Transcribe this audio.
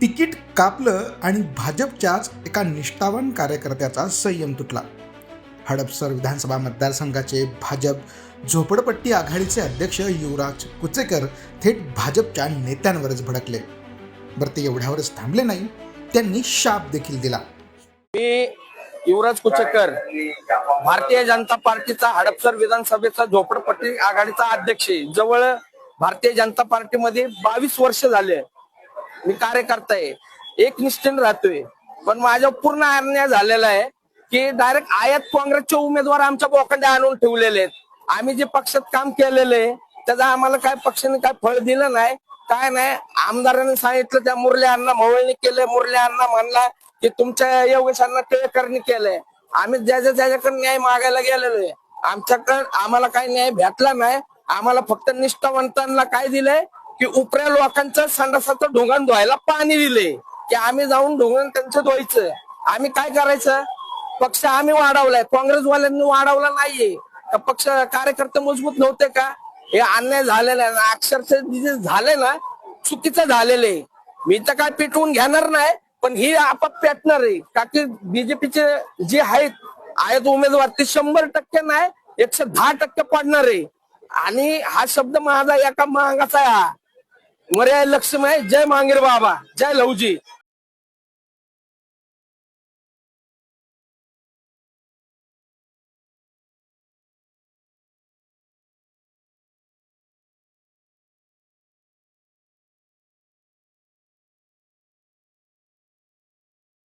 Ticket कापलं आणि भाजपच्याच एका निष्ठावान कार्यकर्त्याचा संयम तुटला. हडपसर विधानसभा मतदारसंघाचे भाजप झोपडपट्टी आघाडीचे अध्यक्ष युवराज कुचेकर थेट भाजपच्या नेत्यांवरच भडकले. बरं ते एवढ्यावरच थांबले नाही त्यांनी शाप देखील दिला. मी युवराज कुचेकर भारतीय जनता पार्टीचा हडपसर विधानसभेचा झोपडपट्टी आघाडीचा अध्यक्ष जवळ भारतीय जनता पार्टीमध्ये बावीस वर्ष झाले मी कार्यकर्ता आहे एक निष्ठेने राहतोय. पण माझ्या पूर्ण अन्याय झालेला आहे की डायरेक्ट आयात काँग्रेसचे उमेदवार आमच्या बोकांडे आणून ठेवलेले आहेत. आम्ही जे पक्षात काम केलेलं आहे त्याचा आम्हाला काय पक्षाने काय फळ दिलं नाही काय नाही आमदारांनी सांगितलं त्या मुरल्या अण्णा मवळणी केलंय मुरल्या अण्णा म्हणला की तुमच्या योगेशांना टिळकरणी केलंय. आम्ही ज्याच्या ज्याच्याकडे न्याय मागायला गेलेलो आहे आमच्याकडे आम्हाला काही न्याय भेटला नाही आम्हाला फक्त निष्ठावंतांना काय दिलंय की उपऱ्या लोकांचं संडासाचं ढोंगण धुवायला पाणी दिले. की आम्ही जाऊन ढोंगण त्यांचं धुवायचं. आम्ही काय करायचं? पक्ष आम्ही वाढवलाय. काँग्रेसवाल्यांनी वाढवला नाहीये. का पक्ष कार्यकर्ते मजबूत नव्हते का? हे अन्याय झालेलं आहे. ना अक्षरशः जे झाले ना चुकीचं झालेले मी तर काय पेटवून घेणार नाही पण ही आपाप पेटणार आहे. का की बीजेपीचे जे आहेत आहेत उमेदवार ते शंभर टक्के नाही एकशे दहा टक्के पडणार आहे. आणि हा शब्द माझा एका महागाचा आहे हा. मर्यादा लक्ष्मी जय मांगीर बाबा. जय लवजी